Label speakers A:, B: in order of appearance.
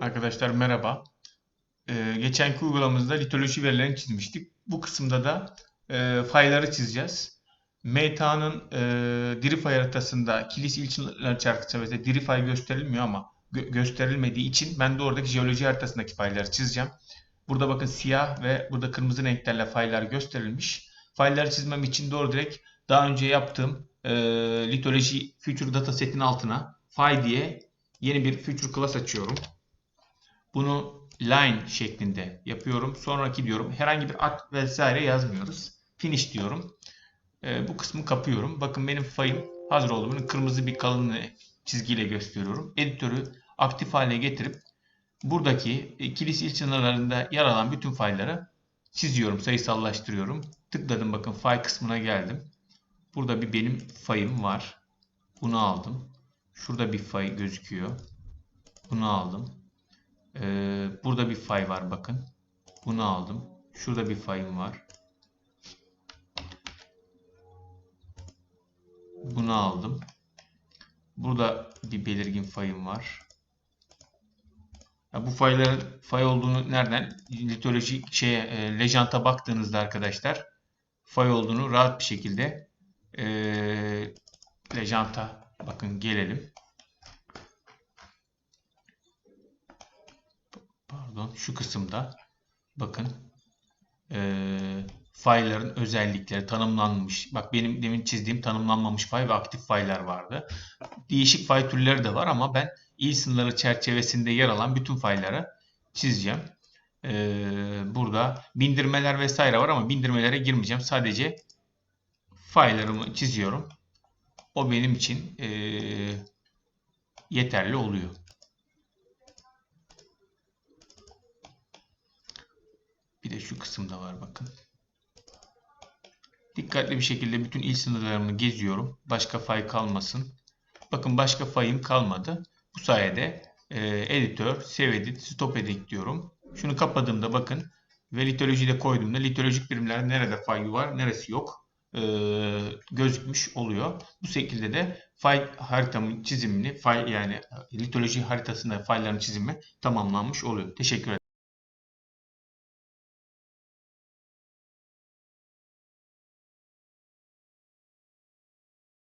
A: Arkadaşlar merhaba. Ee, geçenki uygulamamızda litoloji verilerini çizmiştik. Bu kısımda da e, fayları çizeceğiz. MTA'nın e, diri fay haritasında kilis ilçinler çerçevesinde diri fay gösterilmiyor ama gö- gösterilmediği için ben de oradaki jeoloji haritasındaki fayları çizeceğim. Burada bakın siyah ve burada kırmızı renklerle faylar gösterilmiş. Fayları çizmem için doğru direkt daha önce yaptığım e, litoloji future dataset'in altına fay diye yeni bir future class açıyorum. Bunu line şeklinde yapıyorum. Sonraki diyorum. Herhangi bir ad vesaire yazmıyoruz. Finish diyorum. Ee, bu kısmı kapıyorum. Bakın benim fayım hazır oldu. Bunu kırmızı bir kalın çizgiyle gösteriyorum. Editörü aktif hale getirip buradaki e, kilis il sınırlarında yer alan bütün fayları çiziyorum. Sayısallaştırıyorum. Tıkladım bakın fay kısmına geldim. Burada bir benim fayım var. Bunu aldım. Şurada bir fay gözüküyor. Bunu aldım. Ee, burada bir fay var bakın. Bunu aldım. Şurada bir fayım var. Bunu aldım. Burada bir belirgin fayım var. Ya bu fayların fay olduğunu nereden? Litolojik şeye, e, lejanta baktığınızda arkadaşlar fay olduğunu rahat bir şekilde e, lejanta bakın gelelim. pardon şu kısımda bakın eee fayların özellikleri tanımlanmış. Bak benim demin çizdiğim tanımlanmamış fay ve aktif faylar vardı. Değişik fay türleri de var ama ben il sınırları çerçevesinde yer alan bütün fayları çizeceğim. Eee, burada bindirmeler vesaire var ama bindirmelere girmeyeceğim. Sadece faylarımı çiziyorum. O benim için eee, yeterli oluyor. Bir de şu kısımda var bakın. Dikkatli bir şekilde bütün il sınırlarımı geziyorum. Başka fay kalmasın. Bakın başka fayım kalmadı. Bu sayede e, editör, save edit, stop edit diyorum. Şunu kapadığımda bakın ve litolojide koyduğumda litolojik birimler nerede fay var, neresi yok e, gözükmüş oluyor. Bu şekilde de fay haritamın çizimini, fay yani litoloji haritasında fayların çizimi tamamlanmış oluyor. Teşekkür ederim.